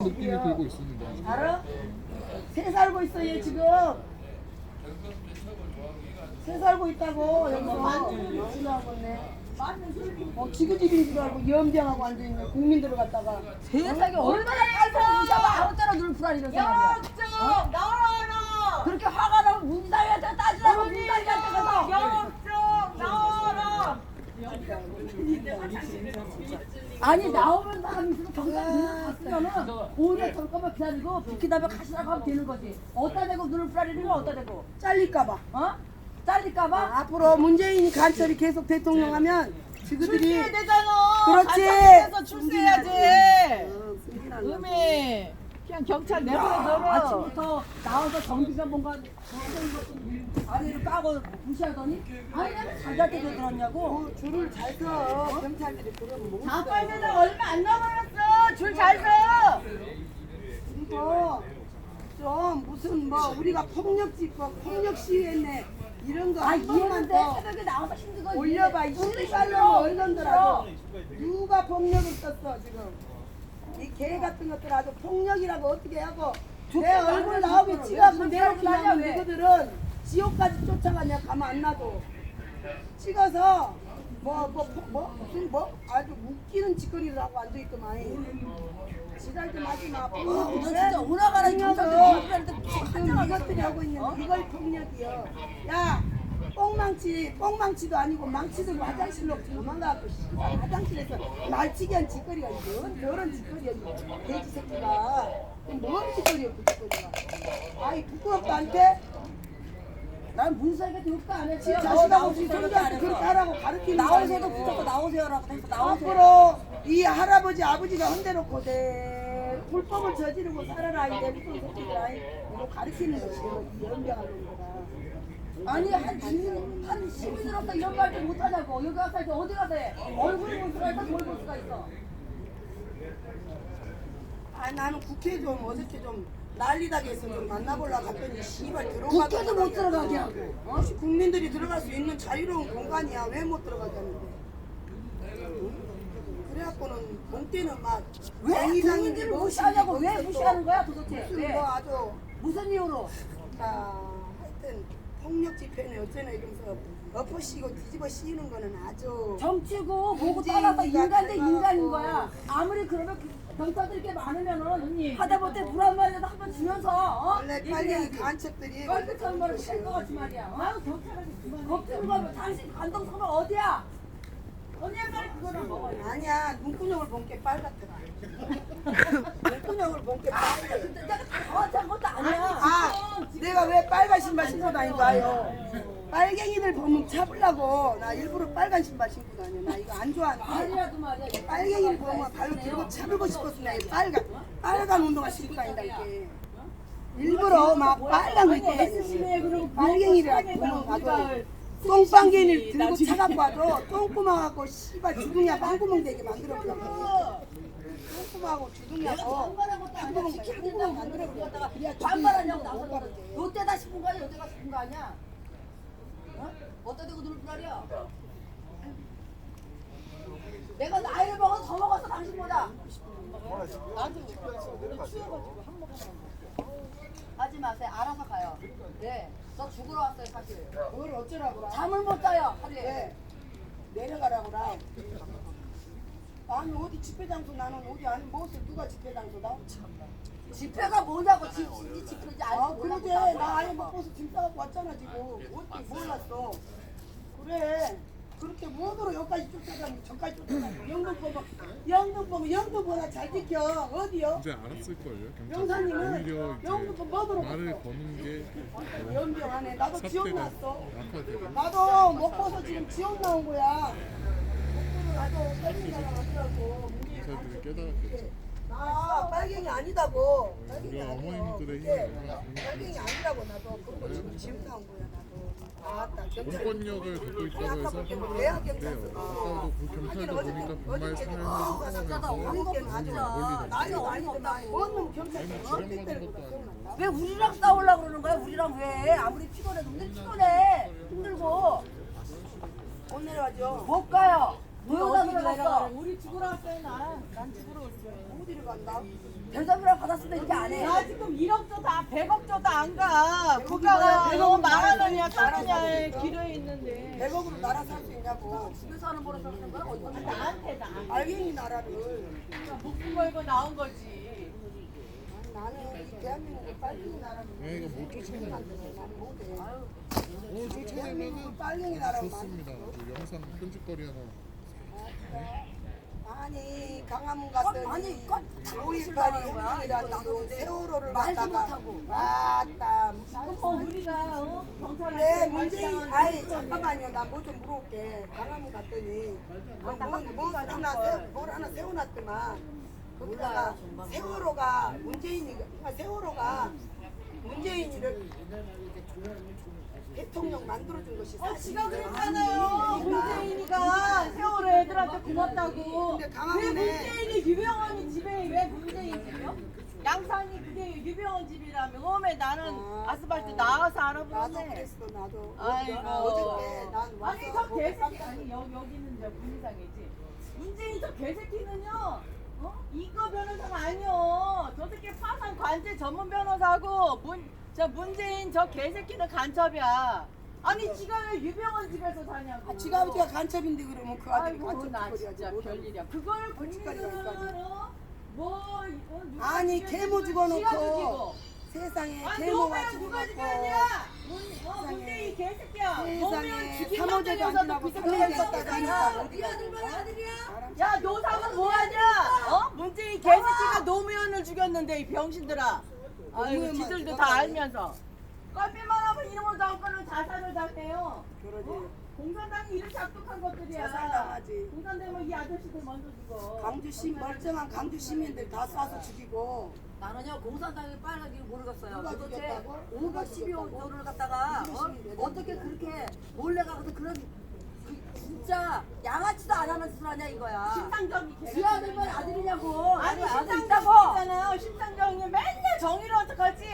느낌이 들고 있습니다. 알아? 새 살고 있어 얘 지금. 새 살고 있다고 여기서 지나가겠네. 어 지그집인 줄 알고 염병하고 앉아있네 국민들을 갖다가 세상에 얼마나 깔끔한 무시하고 아무 때나 눈을 풀어리는 사람이야. 영업증 나와라 그렇게 화가 나면 문사위한테 따지라고 문사위한테 가서. 영업증 나와라 아니 나오면 나가면서 경찰 갔으면은 오히려 잠깐만 기다리고 비키다며 가시라고 하면 되는 거지. 어디다 대고 눈을 건 어디다 대고. 잘릴까봐 어? 잘릴까봐? 앞으로 문재인이 간첩이 계속 대통령 하면 지그들이 출세해야 되잖아. 그렇지. 출세해야지. 어, 승진하는 음에 그냥 경찰 내버려둬. 아침부터 나와서 정비가 뭔가 아래를 까고 무시하더니 아니 내가 자기한테 왜 그러냐고. 어, 줄을 잘 서. 경찰들이 그러면 못 서. 빨매다 얼마 안 남았어. 줄 잘 서. 이거 좀 무슨 뭐 우리가 폭력지 뭐 폭력 시위했네 이런 거 아 한 번만 이해는데 더 새벽에 나와서 힘든 거 올려봐 이 씨발놈 얼른들하고 누가 폭력을 썼어 지금 이 개 같은 것들 아주 폭력이라고 어떻게 하고 내 얼굴 나오게 찍어갖고 내놓기만 누구들은 지옥까지 쫓아가냐 가만 안 놔도 찍어서 뭐 뭐 뭐 무슨 뭐 아주 웃기는 짓거리를 하고 앉아 있더만. 지랄 좀 하지 마. 너 진짜 오나가라 이 경찰들. 지금 이것들이 하고 있는 이걸 폭력이요. 야, 뽕망치, 뽕망치도 아니고 망치 들고 화장실로 도망가고 화장실에서 날치기한 짓거리가 이런 저런 짓거리야 이 돼지 새끼가. 뭔 짓거리야 그 짓거리가. 아이 부끄럽다 한테 난 문사위한테 욕도 안 했지. 지 자식하고 지 손자한테 그렇게 하라고 가르치는 붙잡고 아니에요. 나오세요라고 해서 나오세요. 앞으로 이 할아버지 아버지가 흔들어놓고 대 불법을 저지르고 살아라 이 내부돈 새끼들아 이거 가르치는 것이요 이 연병하는 거다. 아니 한 주민 한 시민으로서 이런 말도 못하냐고. 여기 와서 이제 어디 가서 해? 얼굴 볼 수가 있어? 뭘볼 수가 있어? 아 나는 국회 좀 어저께 좀 난리나게 해서 좀 만나보려고 갔더니 씨발 들어가 국회도 못 들어가게 하고. 어? 국민들이 들어갈 수 있는 자유로운 공간이야. 왜 못 들어가게 하는데? 그래갖고는 본 때는 막뭐 왜 국민들을 무시하냐고. 왜 무시하는 거야 도대체? 무슨 왜? 뭐 아주 무슨 이유로? 자, 폭력 집회는 어쩌나 이러면서 엎어씌고 뒤집어 씌우는 거는 아주 정치고 뭐고 떠나서 인간 대 들어가고. 인간인 거야. 아무리 그러면 그 경찰들이 꽤 많으면은 하다못해 물 한 마리라도 한 번 주면서 어? 원래 빨갱이 간첩들이 뻘끗한 말을 칠것 같이 말이야. 어? 겁주는 거면 당신 관동성은 어디야? 언니야 빨리 그거를 먹어요 아니야. 눈구녕을 본 게 빨갛더라 눈구녕을 본게 빨갛 근데 내가 정확한 것도 아니야 아 내가 왜 빨간 신발 신고 다닌가요? 빨갱이들 보면 잡으려고 나 일부러 빨간 신발 신고 다녀. 나 이거 안 좋아하는데. 아니라도 말이야. 이게 빨갱이를 보면 발로 들고 잡고 싶어서 내가 이 빨간 빨간 운동화 신고 다닌다 이게. 일부러 막 빨간 거 입고 다니지 빨갱이를 보면 아주 똥빵개를 들고 차갖고 와도 똥구멍하고 씨발 주둥이야 빵구멍 되게 만들어 버려 고 똥구멍하고 주둥이하고 빵구멍 빵구멍 만들어 버렸다가 반발하냐고 나서 요때다 싶은 거 아니야? 요때가 싶은 거 아니야? 어? 어디다 대고 눈을 부라려 내가 나이를 먹어서 더 먹었어 당신보다. 하지 마세요. 알아서 가요. 네저 죽으러 왔어요 사실. 그걸 어쩌라고 잠을 못 자요 하루에 왜? 내려가라고 라. 아니 어디 집회 장소 나는 어디 아니 무엇을 누가 집회 장소다? 집회가 뭐냐고 지, 지 집회인지 아 알고 그러게 나 아예 못 벗어 짐 싸갖고 왔잖아 지금 어떻게 몰랐어? 그래 그렇게 무엇으로 여기까지 쫓아다니고 저까지 쫓아다니고 영등 보면 영등 보면 영등 보다 잘 지켜 어디요? 이제 알았을걸요. 경찰이 영사님은 오히려 영등포 뭐으로 이제 말을 봤어? 거는 게 연병하네 나도 지원 사태가 났어 악화되고 나도 못 벗어 지금 지원 나온 거야 경찰들이 깨달았겠죠. 나 빨갱이 아니다고. 빨갱이 우리 아니야. 어머님들의 힘을 빨갱이 아니라고 나도 그런 거 지금 지금 나온 거야 나도. 아따 경찰. 공권력을 갖고 있다고 해서 내가. 아까도 그 경찰들 보니까 정말 사람을 아, 진짜 나 어이가 없어 아주 진짜 나이 진짜 많이 어이가 든 나이. 없다고 뭔놈 경찰서 아니, 뭐 어떻게 지령받은 때리고 것도 기억난다. 왜 우리랑 싸우려고 그러는 거야 우리랑 왜 아무리 피곤해도 우리 피곤해 힘들고 못 내려가죠. 못 가요 노여다 들어갔어. 우리 죽으러 왔어요 나. 난 죽으러 왔어요. 어디로 간다? 대접이랑 받았을 때 이렇게 안 해. 나 지금 1억 줘도 안 100억 줘도 안 가. 뭐야? 국가가 100억 너 말하느냐 거야? 길에 있는데. 100억으로 나라 살 수 있냐고. 집에서 하는 버릇 하는 거야? 어디 가서? 나한테 나. 알겠니 나라를. 목숨 걸고 나온 거지. 나는 이 대한민국을 빨갱이 나라로 야 이거 못 나는 못해. 오늘 쫓아내면은 빨갱이 좋습니다 그 영상 편집거리 하나 아니 강화문 갔더니 아니, 껏 5.18이 혁명이란다고 세월호를 말도 갖다가 못하고. 아따 어 우리가 어? 네 문재인 아이. 잠깐만요 나 뭐 좀 물어볼게 강화문 갔더니 뭐, 뭐, 뭐 하나 세, 뭘 하나 세워놨더만 거기다가 세월호가 문재인이 세월호가 문재인이를 대통령 만들어준 것이 어, 지가. 그랬잖아요. 문재인이가 세월호 애들한테 고맙다고. 근데 왜 강화문에 문재인이 유병원이 집에 왜 문재인 집이요? 양산이 그게 유병원 집이라며. 어메 나는 아, 아스팔트 어. 나와서 나도 알아보네. 그랬어 나도 아이고. 어저께 난 와서 아니 저뭐 개새끼 깜짝- 아니 여기 여기는 저 분리상이지. 문재인 저 개새끼는요. 어? 이거 변호사가 아니요. 저 새끼 파산 관제 전문 변호사고 문 저 문재인 저 개새끼는 간첩이야. 아니 지가 왜 유병원 집에서 사냐고. 아, 지가 아버지가 간첩인데 그러면 그 아들이 아이고 나 간첩거리야 진짜 별일이야. 그걸 국민은 가기까지. 어? 뭐 어, 누가 아니 죽였지? 지가 죽어놓고 죽이고. 세상에 노무현 죽어놓고 죽였냐? 문, 어, 문재인. 노무현 세상에 사모제도 안 지나고 뭐하냐? 어? 개새끼가 노무현을 죽였는데 이 병신들아. 노무현만 지들도? 다 알면서. 꼴비만 하면 이름을 잡고는 자살을 당해요. 그러지 어? 공산당이 이렇게 악독한 것들이야. 자살당하지. 공산당은 이 아저씨들 먼저 죽어. 강주 시 멀쩡한 강주 시민들 다 쏴서 죽이고 나는요 공산당이 빨간지를 모르겠어요. 누가 도대체 죽였다고? 512호를 갖다가 어? 어떻게 그렇게 몰래 가서 그런 그 진짜 양아치도 안 하는 짓을 하냐 이거야. 심상정이 지 아들만 아들이냐고. 아니 아들 심상정 있다고. 있잖아요. 심상정이 맨날 정의를 어떡하지?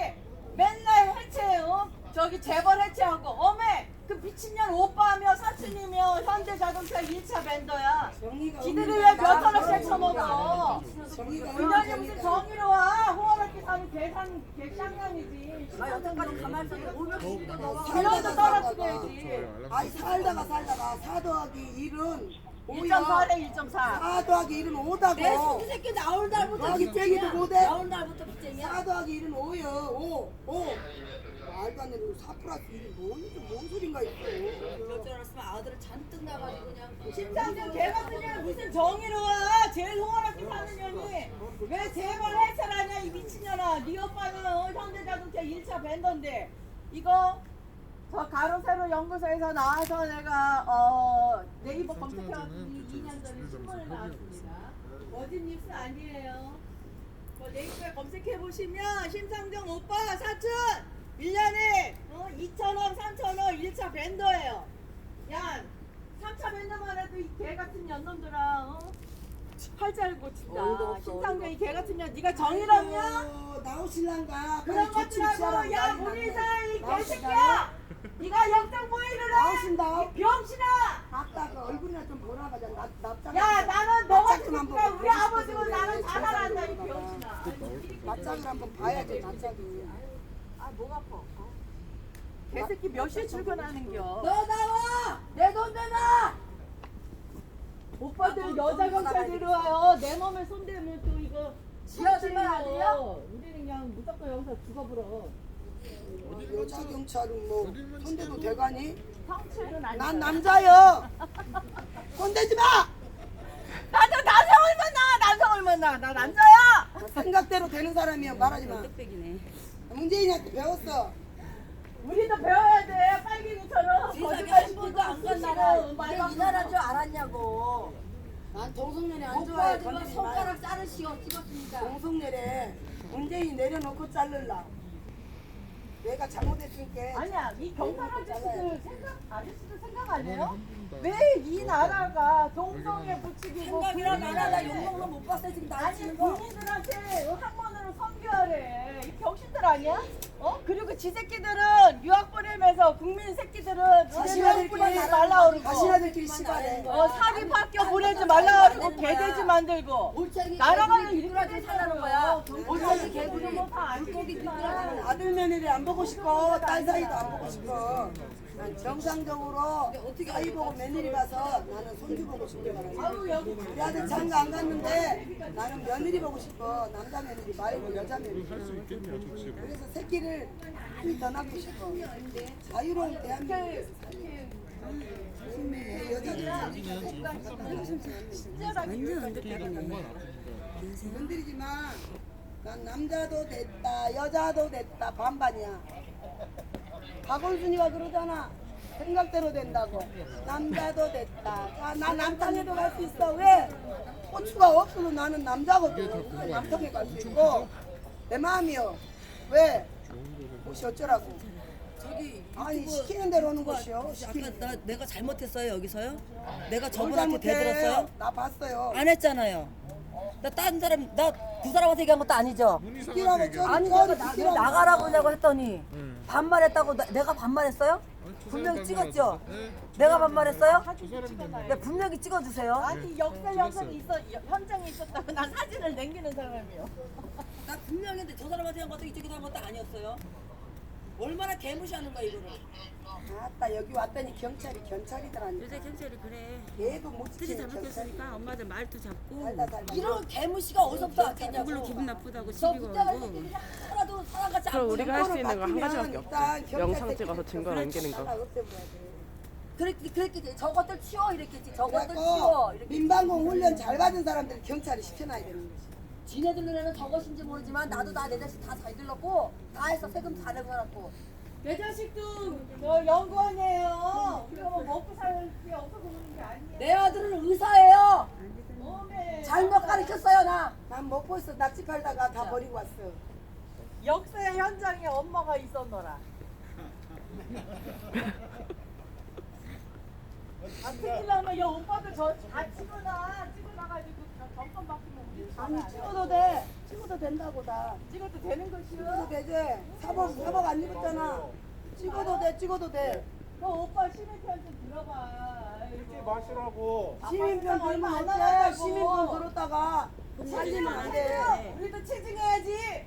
맨날 해체해요. 저기 재벌 해체하고 어메 그 미친년 오빠며 사촌이며 현대자동차 1차 벤더야. 정의가 지들이 왜몇 원씩 처먹어? 없는 무슨 정의가 정의로 와? 호화롭게 사는 개상 개쌍년이지. 나 여태까지 가만히 있었는데 512도 넘어. 이런도 떨어뜨려야지. 좋아요 알람 아니 살다가 살다가 4 더하기 1은 1.4래 1.4. 4 더하기 1은 5다고 내 새끼 나올 날부터 빚쟁이야. 못해? 나올 날부터 빚쟁이야. 4 더하기 1은 5요 5 5 말도 안 되는 4 플러스 1이 뭔, 뭔 소린가 있어 그럴 줄 알았으면 아들을 잔뜩 나가지고 그냥. 심상정 개 같은 년은 무슨 정의로 와? 제일 호화롭게 사는 년이 왜 재벌 해체를 하냐 이 미친년아. 네 오빠는 어, 현대자동차 1차 벤더인데 이거 저 가로세로 연구소에서 나와서 내가 어, 네이버 검색해봤더니 2년 전에 신문에 나왔습니다. 거짓 뉴스 아니에요. 뭐 네이버에 검색해 보시면 심상정 오빠 사촌 1년에 어, 2천원, 3천원 1차 벤더예요. 야, 3차 벤더만 해도 이 개 같은 년놈들아. 어? 팔자고 어이가 진짜. 없어, 심상정이 개 같은 년. 네가 정의롭냐? 아이고, 나오실란가 그런 빨리 것들하고 야 난리 났네. 사이. 개새끼야. 네가 영장 보이를 해. 나오신다 이 병신아. 아까 그 얼굴이나 좀 보라 가자 납, 납작 야 나는 너 같은 납작 좀 한번 우리 보고 아버지고 나는 그래. 자살한다 이 병신아. 납작을 한번 봐야지 납작이 아 목 아파. 개새끼 몇 시에 출근하는겨? 너 나와. 내 돈 내놔. 오빠들 여자 경찰 데려와요. 내 몸에 손대면 또 이거 지 아들만 아들이야? 우리는 그냥 무조건 여기서 죽어버려. 여자 경찰은 뭐 손대도 대가니? 성추행은 아니야. 난 남자요 손대지 마 나도 남성을 만나. 남성을 만나. 나 남자야. 생각대로 되는 사람이야 말하지 마 빽빽이네. 문재인한테 배웠어 우리도 배워야 돼. 빨갱이처럼. 세상에 거짓말 한 번도 안간 나라. 이 나라 줄 알았냐고. 난 동성년이 안 좋아해 건드리지 마 손가락 자르시오 찍었습니다. 동성년에 문재인 내려놓고 자를라 내가 잘못했으니까 아니야. 이 경찰 아저씨들 생각 아저씨들 생각 안 해요? 왜 이 나라가 동성애 부추기고 생각이란 국민을- 나라 나 욕먹는 못 봤어 지금 나 아니 치는 거. 국민들한테 학문으로 선교하래 이 병신들 아니야? 어? 그리고 지 새끼들은 유학 보내면서 국민 새끼들은 지네들 보내지 말라 그러고 자신아들끼리 시발해. 어 사립 학교 보내지 말라 그러고 개돼지 만들고 올챙이 이렇게 미꾸라지 살라는 거야. 올챙이 개구리 뭐다안 물고기 미꾸라지는 아들 며느리 안 보고 싶고 딸 사이도 안 보고 싶어. 난 정상적으로 사이 보고 며느리 봐서 나는 손주 보고 거야. 우리 아들 장가 안 갔는데 나는 며느리 보고 싶어. 남자 며느리 말고 여자 며느리. 할수 있겠냐 좋지. 그래서 새끼를 많이 더 낳고 싶어. 자유로운 대한민국에서 살려. 음, 여자들 여기는 지금 한국은 특히도 공간 아프니까. 건드리지 마. 난 남자도 됐다, 여자도 됐다, 반반이야. 박원순이가 그러잖아. 생각대로 된다고. 남자도 됐다. 자, 나 남탕에도 갈 수 있어. 왜? 고추가 없어도 나는 남자거든. 남탕에 갈 수 있고. 내 마음이요. 왜? 옷이 어쩌라고. 저기 아니, 시키는 대로 오는 것이요. 아까 시키는 나 내가 잘못했어요 여기서요? 내가 뭘 저분한테. 대들었어요? 나 봤어요. 안 했잖아요. 나 딴 사람 나두 사람한테 얘기한 것도 아니죠. 얘기하 아니 내가 나, 왜 나가라고 하냐고 했더니 반말했다고 나, 내가 반말했어요? 분명 히 찍었죠. 내가 반말했어요? 네, 분명히 찍어주세요. 아니 역사 영상이 있어 현장에 있었다고 난 사진을 남기는 사람이요 나 분명히 근데 저 사람한테 한 것도 이쪽에서 한 것도 아니었어요. 얼마나 개무시하는 거야 이거를. 아따 여기 왔더니 경찰이 경찰이더라니까. 요새 경찰이 그래. 얘도 못 틀이 지키는 경찰. 잘못했으니까 엄마들 말도 잡고 살다 살다. 이런 개무시가 어디서부터 왔겠냐고. 그걸로 기분 나쁘다고 저 시비 그때가 걸고. 새끼들이 하나도 사람같이 안 그럼. 우리가 할 수 있는 거한 가지밖에. 없어. 영상 찍어서 증거 남기는 거. 그랬, 그랬겠지. 저것들 치워 이랬겠지. 저것들 치워 그래갖고 이렇게. 민방공 훈련 잘 받은 사람들 경찰이 시켜놔야 되는 거지. 지네들 눈에는 저것인지 모르지만 나도 나 내 자식 다 잘 들렀고 다 해서 세금 다 내고 살았고 내 자식도 저 연구원이에요 우리가 뭐 먹고 살 게 없어서 그러는 게 아니에요 내 아들은 의사예요. 몸에 잘못 가르쳤어요 나. 난 먹고 있어. 낙지 팔다가 다 버리고 왔어. 역사의 현장에 엄마가 있었노라 아 특히나 여 오빠들 저다 찍어놔 찍어놔가지고 점점 바뀌면 우리 아니 다 찍어도 돼. 찍어도 된다고 다. 찍어도 되는 것이요 찍어도 되지. 사법 사법 안 입었잖아. 찍어도 돼. 찍어도 돼. 너 오빠 시민편 좀 들어봐 아이고. 마시라고. 시민편 얼마 들면 안? 남았다고. 시민편 들었다가 살리면 안 돼. 우리도 체증해야지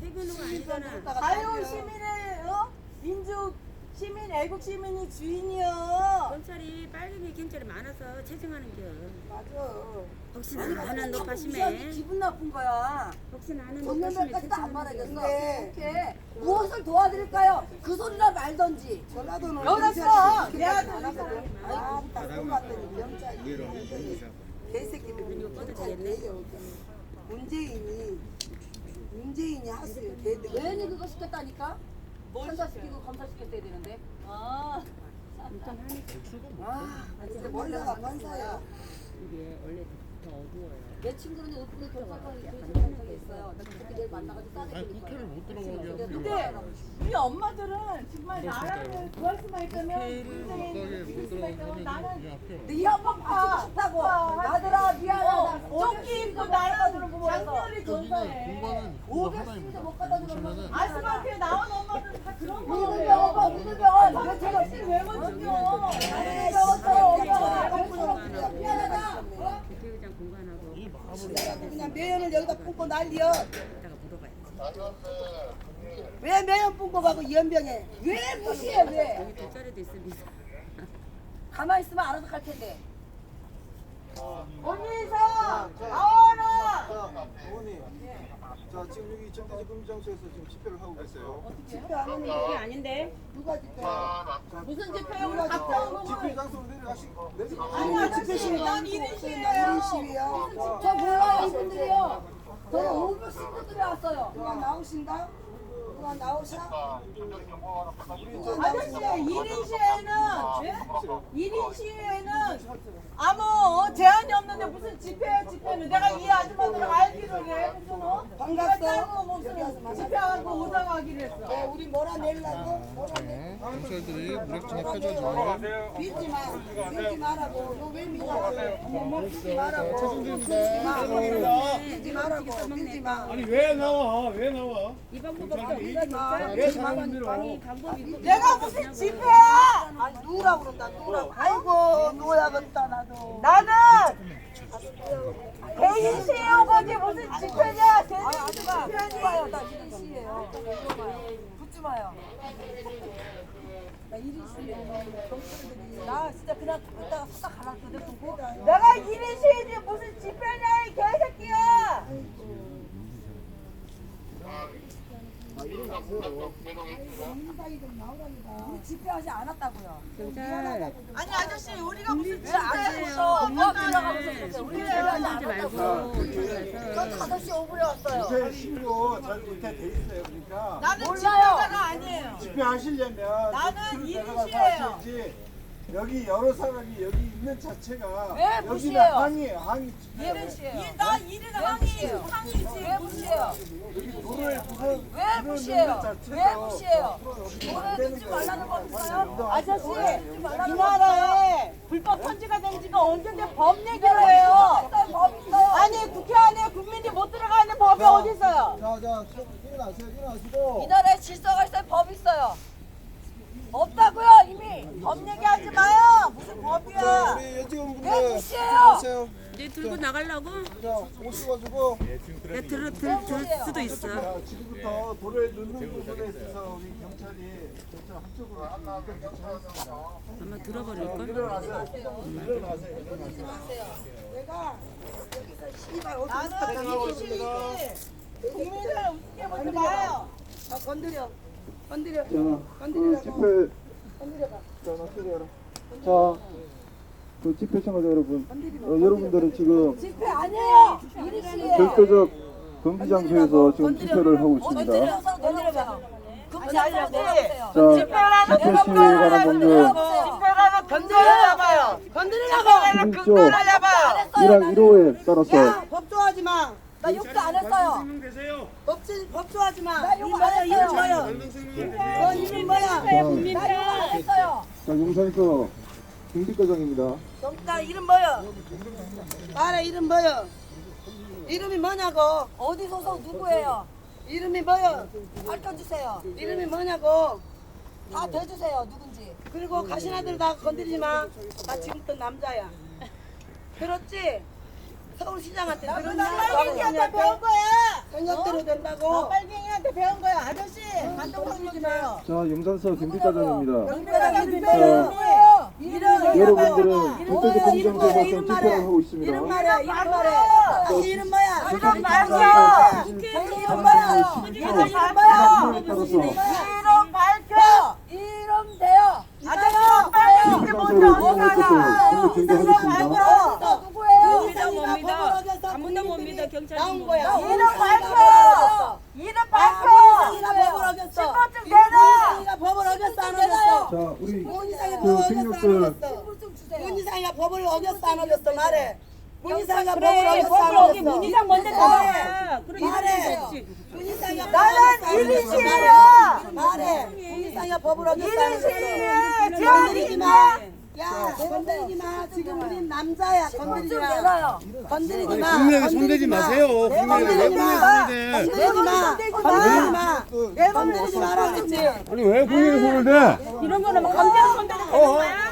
퇴근후가 아니잖아. 들었다가 자유 살려. 시민의 어? 민주 시민 애국 시민이 주인이요 경찰이 빨갱이 경찰이 많아서 체증하는 겨. 맞아. 혹시나 아는 높아 무시하기 심해. 기분 나쁜 거야. 혹시나 아는 높아 심해 정년별까지도 안 체증하는 말하겠어. 근데 이렇게 무엇을 도와드릴까요? 그 소리나 말던지. 전라도는 열었어. 내 아들 아, 딱 뽑았더니 경찰이 개새끼들 경찰 개요. 문재인이 문재인이 하세요. 개들. 괜히 그거 시켰다니까? 판사시키고 검사시켰어야 되는데. 아 아, 근데 몰라가 판사야. 이게 원래 더 어두워요. 내 친구는 오픈에 있는 적이 있어요. 나 그렇게 내일 만나가지고 아니 싸대기 국회를 못 들어가게 하면 근데 우리 엄마들은 정말 나라를 구할 수만 있다면 국회를 못 가게 못 들어가게 하면 이게 앞에 네 아빠 싶다고. 아들 아 미안하다. 조끼 입고 나라를 보면서 장렬히 여기는 전사해 공간은 그거 500 하나입니다. 못 갖다 주는 보시면은 아스팔트에 나온 엄마들 다 그런 거 우들병 오빠 우들병. 왜 제가 당신 왜 먼저 미안하다. 국회의장 공간하고 이 마음을 그냥 매연을 여기다 뿜고 난리여. 이따가 물어봐야지. 왜 매연 뿜고 가고 이연병에? 왜 무시해 왜? 여기 돗자리도 있습니다. 가만히 있으면 알아서 갈 텐데. 언니서 나와라 어머니. 자, 지금 여기 정대지 금장소에서 지금 집회를 하고 계세요. 집회 안 하는 거 아닌데. 누가 집회? 무슨 집회 우리 갔다 온 집회 장소로 내려가시고 내려. 아니 집회 시위가 난 아니고 이른 시위야. 저 몰라요 이분들이요. 저는 500 친구들이 왔어요. 누가 나오신다? 누가 나오셔? 아저씨 1인 시위에는 예? 1인 시위에는 아무 제한이 없는데 무슨 집회야 집회는 내가 이 아줌마들 알기로 해 무슨 어? 반갑소. 따로 무슨. 집회하고 오자고 하기로 했어 네, 우리 몰아내려고? 몰아내. 자, 경찰들이 무력 진압해줘서 밀지 마. 밀지 말라고. 너왜 밀어? 밀지 말라고. 밀지 마. 밀지 말라고. 밀지 마. 아니 왜 나와? 왜 나와? 이 방법밖에 내가 무슨 집회야? 아니 누라고 그런다 누라고 아이고 누야겠다 나도 나는 개인 시위온 거지 무슨 집회냐? 개인 집회니? 나 이리 씨예요. 붙지 마요. 나 씨예요. 나 진짜 그냥 이따가 후딱 갈았거든 보고. 내가 일인 시위지 무슨 집회냐 이 개새끼야! 우리 집회하지 않았다고요. 경찰 아니 아저씨 우리가 무슨? 뭐 들어가고 있었는데 우리 집회하지 하지 말고 않았다고. 5시 5분에 왔어요. 집회 신고 잘 못해 돼 있어요. 그러니까 나는 몰라요. 집회자가 아니에요. 집회 하시려면 나는 그 시위예요. 하셔야지. 여기 여러 사람이 여기 있는 자체가 왜 여기는 무시해요? 항의예요. 항의. 왜 무시해요? 이- 항의지 왜 무시해요? 여기 도로에 무슨 왜 무시해요? 왜 무시해요? 노래 듣지 말라는 거 있어요? 아저씨 이 나라에 불법 선지가 된 지가 언젠데 법 얘기를 해요. 아니 국회 안에 국민이 못 들어가는 법이 어디 있어요? 자 자 일어나세요. 일어나시고. 이 나라에 질서가 있어요. 법 있어요. 없다고요 이미. 법 얘기하지 마요. 무슨 법이야? 왜 무시해요? 이제 들고 나가려고? 자 오셔가지고 야, 들어 들, 들 수도 있어. 자 지금부터 도로에 넣는 부분에 있어서 우리 경찰이 경찰 한쪽으로 지금 결정하겠습니다. 아마 들어버릴 걸. 일어나세요. 일어나세요. 일어나세요. 내가 여기서 씨발 어디 나는 일인 시위지. 국민을 웃게 보지 마요. 아, 건드려 건드려 자, 그 건드리라고 집회 건드려봐 자, 놔두세요. 자, 그 집회 참가자 여러분, 어, 여러분들은 지금 집회 아니에요. 절대적 금지 장소에서 지금 집회를 하고 있습니다. 건드려서. 금지 내려보세요. 자, 집회 시위에 관한 법률. 금지하려봐요. 건드리라고. 1조. 하려봐요. 1항 1호에 따라서. 야 법조하지 마. 나 욕도 안 했어요. 법지 법조하지 마. 나욕이안 했어요. 너 이름 뭐야? 자, 나 욕 안 했어요. 자 용산서 경비과장입니다. 나 이름 뭐야 말해 이름 뭐야 이름이 뭐냐고 어디 소속 누구예요? 이름이 뭐야 밝혀주세요. 이름이 뭐냐고 다 대주세요. 누군지. 그리고 가시나들 다 건드리지 마 나 지금부터 남자야 들었지 서울시장한테 들었냐 빨갱이한테 배운 거야. 성역대로 된다고 빨갱이한테 배운 거야. 아저씨 반동 걸리지 마요. 자 용산서 누구예요? 이름 여러분들은 이름 장소에서 뭐야 지금 이름 말해 하고 있습니다. 이름 말해 이름 말해 당신 이름 뭐야 금지 장소에서 당신 이름 뭐야 이름 따라서 이름 밝혀. 이름 돼요. 아저씨 빨갱이 금지 먼저 장소를 이용할 것을 공개 중개하겠습니다. 너 누구예요? 아무도 못 믿어 경찰 나온 거야 이름 밝혀. 이름 밝혀. 이가 법을 어겼어 신분증 내놔. 문희상이가 법을 어겼어 안 어겼어 자, 우리 문희상이 그 법을 어겼어 안 경력들 어겼어? 신분증 주세요. 문희상이가 법을 어겼어 안 어겼어? 말해. 문희상이가 그래, 법을 어겼어 안 어겼어 문희상 먼저 잡아. 말해. 문희상이가 나는 일인 시위야. 말해. 문희상이가 법을 어겼어 안 일인 어겼어 시위야. 건드리지 마. 제한이 야, 건드리지 마. 지금 우린 남자야. 건드리지 마. 건드리지 마. 국민에게 손대지 마세요. 국민에게 왜 국민에게 손대? 건드리지 마. 건드리지 마. 건드리지 마라 그랬지. 아니 왜 국민에게 손을 대? 이런 거는 뭐 강제로 손대는 거야.